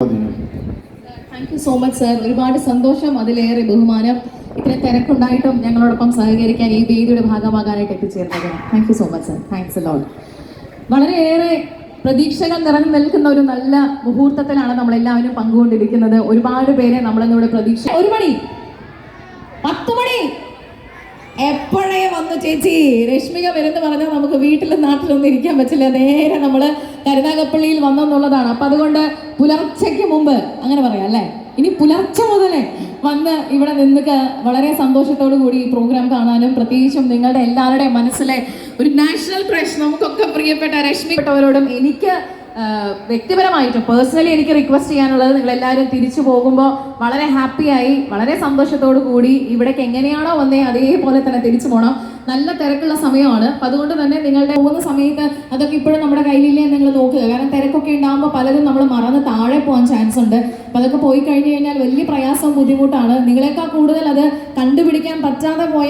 Thank you so much sir ഒരുപാട് സന്തോഷം അതിലേറെ ബഹുമാനം. ഇത്ര തിരക്കുണ്ടായിട്ടും ഞങ്ങളോടൊപ്പം സഹകരിക്കാൻ ഈ വേദിയുടെ ഭാഗമാകാനായിട്ട് എത്തിച്ചേർന്നത് thank you so much sir thanks load വളരെയേറെ പ്രതീക്ഷകൾ നിറഞ്ഞു നിൽക്കുന്ന ഒരു നല്ല മുഹൂർത്തത്തിലാണ് നമ്മളെല്ലാവരും പങ്കുകൊണ്ടിരിക്കുന്നത്. ഒരുപാട് പേരെ നമ്മളിന്നിവിടെ പ്രതീക്ഷ ഒരു മണി. പത്ത് മണി. എപ്പോഴേ വന്നു ചേച്ചി? രശ്മിക വരുന്നു പറഞ്ഞാൽ നമുക്ക് വീട്ടിലും നാട്ടിലൊന്നും ഇരിക്കാൻ പറ്റില്ല. നേരെ നമ്മൾ കരുനാഗപ്പള്ളിയിൽ വന്നെന്നുള്ളതാണ് അപ്പം അതുകൊണ്ട് പുലർച്ചയ്ക്ക് മുമ്പ് അങ്ങനെ പറയാം അല്ലേ? ഇനി പുലർച്ചെ മുതലേ വന്ന് ഇവിടെ നിന്നൊക്കെ വളരെ സന്തോഷത്തോടു കൂടി ഈ പ്രോഗ്രാം കാണാനും പ്രത്യേകിച്ചും നിങ്ങളുടെ എല്ലാവരുടെയും മനസ്സിലെ ഒരു നാഷണൽ ക്രഷ് നമുക്കൊക്കെ പ്രിയപ്പെട്ട രശ്മിപ്പെട്ടവരോടും എനിക്ക് വ്യക്തിപരമായിട്ടും പേഴ്സണലി എനിക്ക് റിക്വസ്റ്റ് ചെയ്യാനുള്ളത് നിങ്ങൾ എല്ലാവരും തിരിച്ചു പോകുമ്പോൾ വളരെ ഹാപ്പിയായി വളരെ സന്തോഷത്തോടു കൂടി ഇവിടേക്ക് എങ്ങനെയാണോ വന്നേ അതേപോലെ തന്നെ തിരിച്ചു പോകണം നല്ല തിരക്കുള്ള സമയമാണ്. അതുകൊണ്ട് തന്നെ നിങ്ങളുടെ പോകുന്ന സമയത്ത് അതൊക്കെ ഇപ്പോഴും നമ്മുടെ കയ്യിലില്ലേ നിങ്ങൾ നോക്കുക. കാരണം തിരക്കൊക്കെ ഉണ്ടാകുമ്പോൾ പലരും നമ്മൾ മറന്ന് താഴെ പോകാൻ ചാൻസ് ഉണ്ട്. അതൊക്കെ പോയി കഴിഞ്ഞു കഴിഞ്ഞാൽ വലിയ പ്രയാസവും ബുദ്ധിമുട്ടാണ്. നിങ്ങളെക്കാൾ കൂടുതൽ അത് കണ്ടുപിടിക്കാൻ പറ്റാതെ പോയ